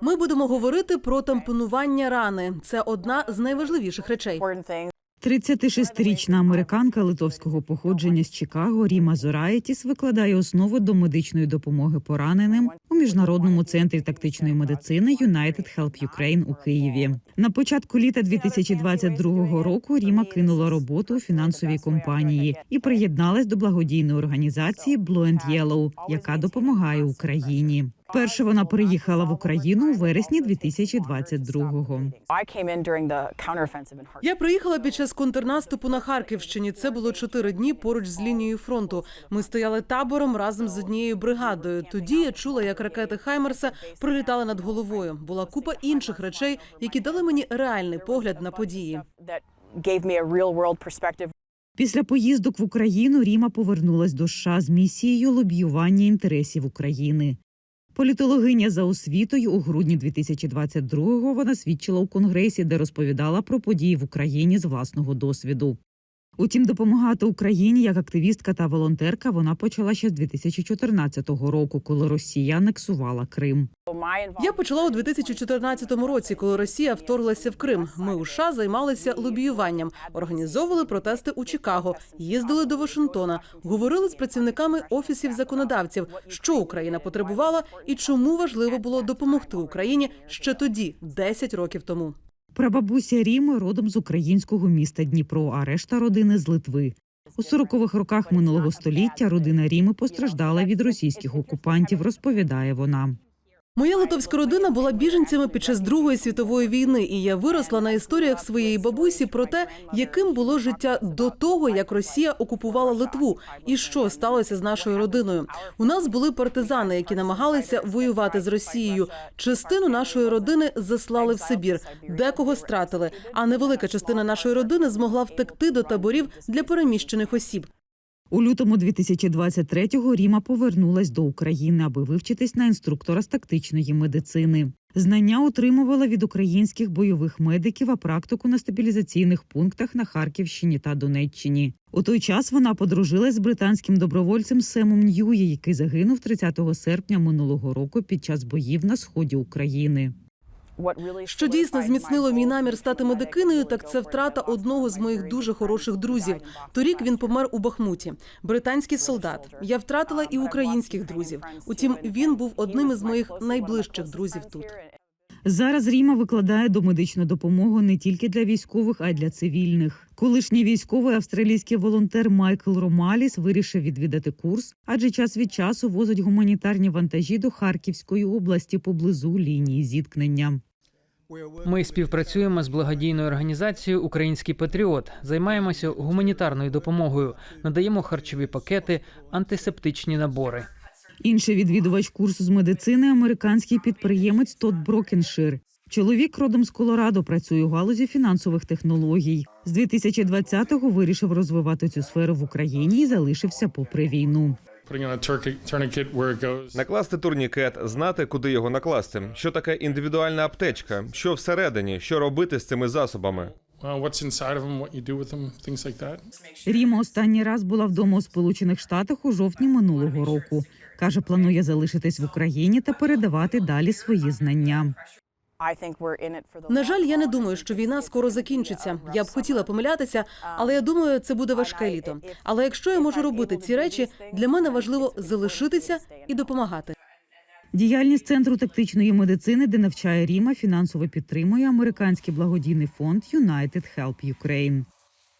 Ми будемо говорити про тампонування рани. Це одна з найважливіших речей. important things. 36-річна американка литовського походження з Чикаго Ріма Зораєтіс викладає основи до медичної допомоги пораненим у міжнародному центрі тактичної медицини United Help Ukraine у Києві. На початку літа 2022 року Ріма кинула роботу у фінансовій компанії і приєдналась до благодійної організації Blue and Yellow, яка допомагає Україні. Перше вона приїхала в Україну у вересні 2022-го. I came in during the counteroffensive in Kharkiv. Я приїхала під час контрнаступу на Харківщині. Це було чотири дні поруч з лінією фронту. Ми стояли табором разом з однією бригадою. Тоді я чула, як ракети Хаймерса пролітали над головою. Була купа інших речей, які дали мені реальний погляд на події. Після поїздок в Україну Ріма повернулась до США з місією лобіювання інтересів України. Політологиня за освітою у грудні 2022-го вона свідчила у конгресі, де розповідала про події в Україні з власного досвіду. Утім, допомагати Україні як активістка та волонтерка вона почала ще з 2014 року, коли Росія анексувала Крим. Я почала у 2014 році, коли Росія вторглася в Крим. Ми у США займалися лобіюванням, організовували протести у Чикаго, їздили до Вашингтона, говорили з працівниками офісів законодавців, що Україна потребувала і чому важливо було допомогти Україні ще тоді, 10 років тому. Прабабуся Ріми родом з українського міста Дніпро, а решта родини з Литви. У 40-х роках минулого століття родина Ріми постраждала від російських окупантів, розповідає вона. Моя литовська родина була біженцями під час Другої світової війни, і я виросла на історіях своєї бабусі про те, яким було життя до того, як Росія окупувала Литву, і що сталося з нашою родиною. У нас були партизани, які намагалися воювати з Росією. Частину нашої родини заслали в Сибір, декого стратили. А невелика частина нашої родини змогла втекти до таборів для переміщених осіб. У лютому 2023-го Ріма повернулась до України, аби вивчитись на інструктора з тактичної медицини. Знання отримувала від українських бойових медиків, а практику на стабілізаційних пунктах на Харківщині та Донеччині. У той час вона подружилась з британським добровольцем Семом Ньюї, який загинув 30 серпня минулого року під час боїв на сході України. Що дійсно зміцнило мій намір стати медикиною, так це втрата одного з моїх дуже хороших друзів. Торік він помер у Бахмуті. Британський солдат. Я втратила і українських друзів. Утім, він був одним із моїх найближчих друзів тут. Зараз Ріма викладає домедичну допомогу не тільки для військових, а й для цивільних. Колишній військовий австралійський волонтер Майкл Ромаліс вирішив відвідати курс, адже час від часу возить гуманітарні вантажі до Харківської області поблизу лінії зіткнення. Ми співпрацюємо з благодійною організацією Український Патріот, займаємося гуманітарною допомогою, надаємо харчові пакети, антисептичні набори. Інший відвідувач курсу з медицини американський підприємець Тодд Брокеншир. Чоловік родом з Колорадо працює у галузі фінансових технологій. З 2020-го вирішив розвивати цю сферу в Україні і залишився попри війну. Накласти турнікет, знати, куди його накласти. Що таке індивідуальна аптечка? Що всередині? Що робити з цими засобами? Well, what's inside of them, what you do with them, things like that. Ріма останній раз була вдома у Сполучених Штатах у жовтні минулого року. Каже, планує залишитись в Україні та передавати далі свої знання. На жаль, я не думаю, що війна скоро закінчиться. Я б хотіла помилятися, але я думаю, це буде важке літо. Але якщо я можу робити ці речі, для мене важливо залишитися і допомагати. Діяльність центру тактичної медицини, де навчає Ріма, фінансово підтримує американський благодійний фонд United Help Ukraine.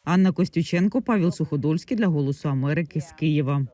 Анна Костюченко, Павел Суходольський для Голосу Америки з Києва.